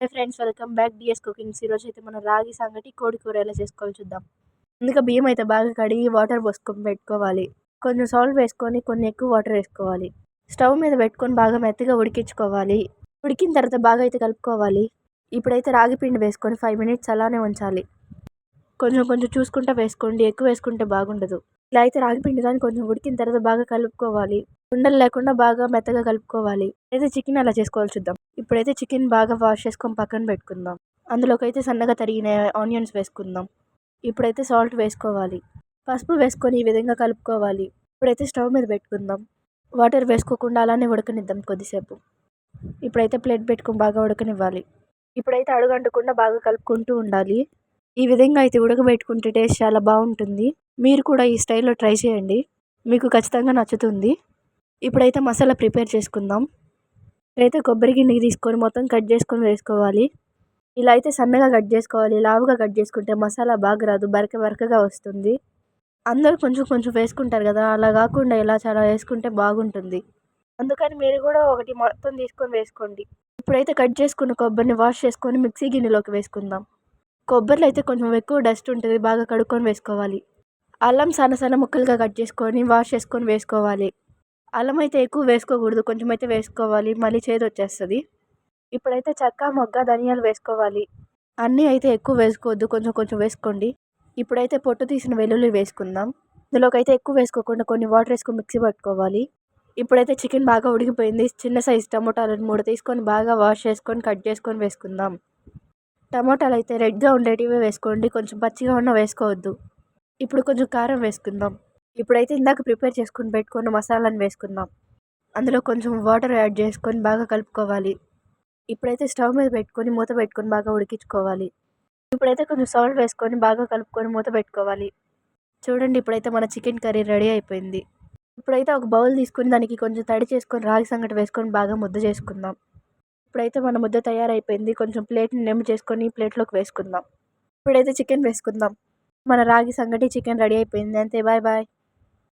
Hi friends welcome back. DS cookings ఈరోజు అయితే మనం రాగి సంగటి కోడి కూర ఎలా చేసుకోవాలి చూద్దాం. ముందుగా బియ్యం అయితే బాగా కడిగి వాటర్ పోసుకొని పెట్టుకోవాలి. కొంచెం సాల్ట్ వేసుకొని కొన్ని ఎక్కువ వాటర్ వేసుకోవాలి. స్టవ్ మీద పెట్టుకొని బాగా మెత్తగా ఉడికించుకోవాలి. ఉడికిన తర్వాత బాగా అయితే కలుపుకోవాలి. ఇప్పుడైతే రాగి పిండి వేసుకొని ఫైవ్ మినిట్స్ అలానే ఉంచాలి. కొంచెం కొంచెం చూసుకుంటూ వేసుకోండి. ఎక్కువ వేసుకుంటే బాగుండదు. ఇలా అయితే రాగి పిండి కానీ కొంచెం ఉడికిన తర్వాత బాగా కలుపుకోవాలి. ఉండలు లేకుండా బాగా మెత్తగా కలుపుకోవాలి. అయితే చికెన్ అలా చేసుకోవాలి చూద్దాం. ఇప్పుడైతే చికెన్ బాగా వాష్ చేసుకొని పక్కన పెట్టుకుందాం. అందులోకి అయితే సన్నగా తరిగిన ఆనియన్స్ వేసుకుందాం. ఇప్పుడైతే సాల్ట్ వేసుకోవాలి. పసుపు వేసుకొని ఈ విధంగా కలుపుకోవాలి. ఇప్పుడైతే స్టవ్ మీద పెట్టుకుందాం. వాటర్ వేసుకోకుండా అలానే ఉడకనిద్దాం కొద్దిసేపు. ఇప్పుడైతే ప్లేట్ పెట్టుకుని బాగా ఉడకనివ్వాలి. ఇప్పుడైతే అడుగంటకుండా బాగా కలుపుకుంటూ ఉండాలి. ఈ విధంగా అయితే ఉడకబెట్టుకుంటే టేస్ట్ చాలా బాగుంటుంది. మీరు కూడా ఈ స్టైల్లో ట్రై చేయండి. మీకు ఖచ్చితంగా నచ్చుతుంది. ఇప్పుడైతే మసాలా ప్రిపేర్ చేసుకుందాం. ఇప్పుడైతే కొబ్బరి గిన్నెకి తీసుకొని మొత్తం కట్ చేసుకొని వేసుకోవాలి. ఇలా అయితే సన్నగా కట్ చేసుకోవాలి. లావుగా కట్ చేసుకుంటే మసాలా బాగా రాదు. బరక బరకగా వస్తుంది. అందరూ కొంచెం కొంచెం వేసుకుంటారు కదా. అలా కాకుండా ఇలా చాలా వేసుకుంటే బాగుంటుంది. అందుకని మీరు కూడా ఒకటి మొత్తం తీసుకొని వేసుకోండి. ఇప్పుడైతే కట్ చేసుకున్న కొబ్బరిని వాష్ చేసుకొని మిక్సీ గిన్నెలోకి వేసుకుందాం. కొబ్బరిలో అయితే కొంచెం ఎక్కువ డస్ట్ ఉంటుంది బాగా కడుక్కొని వేసుకోవాలి. అల్లం సన్న సన్న ముక్కలుగా కట్ చేసుకొని వాష్ చేసుకొని వేసుకోవాలి. అల్లం అయితే ఎక్కువ వేసుకోకూడదు కొంచెం అయితే వేసుకోవాలి మళ్ళీ చేదు వచ్చేస్తుంది. ఇప్పుడైతే చెక్క మొగ్గ ధనియాలు వేసుకోవాలి. అన్నీ అయితే ఎక్కువ వేసుకోవద్దు కొంచెం కొంచెం వేసుకోండి. ఇప్పుడైతే పొట్టు తీసిన వెల్లుల్లి వేసుకుందాం. ఇందులోకి అయితే ఎక్కువ వేసుకోకుండా కొన్ని వాటర్ వేసుకొని మిక్సీ పట్టుకోవాలి. ఇప్పుడైతే చికెన్ బాగా ఉడికిపోయింది చిన్న సైజ్ టమోటాలు మూడు తీసుకొని బాగా వాష్ చేసుకొని కట్ చేసుకొని వేసుకుందాం. టమోటాలు అయితే రెడ్గా ఉండేటివి వేసుకోండి. కొంచెం పచ్చిగా ఉన్న వేసుకోవద్దు. ఇప్పుడు కొంచెం కారం వేసుకుందాం. ఇప్పుడైతే ఇందాక ప్రిపేర్ చేసుకుని పెట్టుకున్న మసాలాను వేసుకుందాం. అందులో కొంచెం వాటర్ యాడ్ చేసుకొని బాగా కలుపుకోవాలి. ఇప్పుడైతే స్టవ్ మీద పెట్టుకొని మూత పెట్టుకొని బాగా ఉడికించుకోవాలి. ఇప్పుడైతే కొంచెం సాల్ట్ వేసుకొని బాగా కలుపుకొని మూత పెట్టుకోవాలి. చూడండి ఇప్పుడైతే మన చికెన్ కర్రీ రెడీ అయిపోయింది. ఇప్పుడైతే ఒక బౌల్ తీసుకొని దానికి కొంచెం తడి చేసుకొని రాగి సంగటి వేసుకొని బాగా ముద్ద చేసుకుందాం. ఇప్పుడైతే మన ముద్ద తయారైపోయింది. కొంచెం ప్లేట్ని నెమ్మ చేసుకొని ప్లేట్లోకి వేసుకుందాం. ఇప్పుడైతే చికెన్ వేసుకుందాం. మన రాగి సంగటి చికెన్ రెడీ అయిపోయింది. అంతే. Bye bye.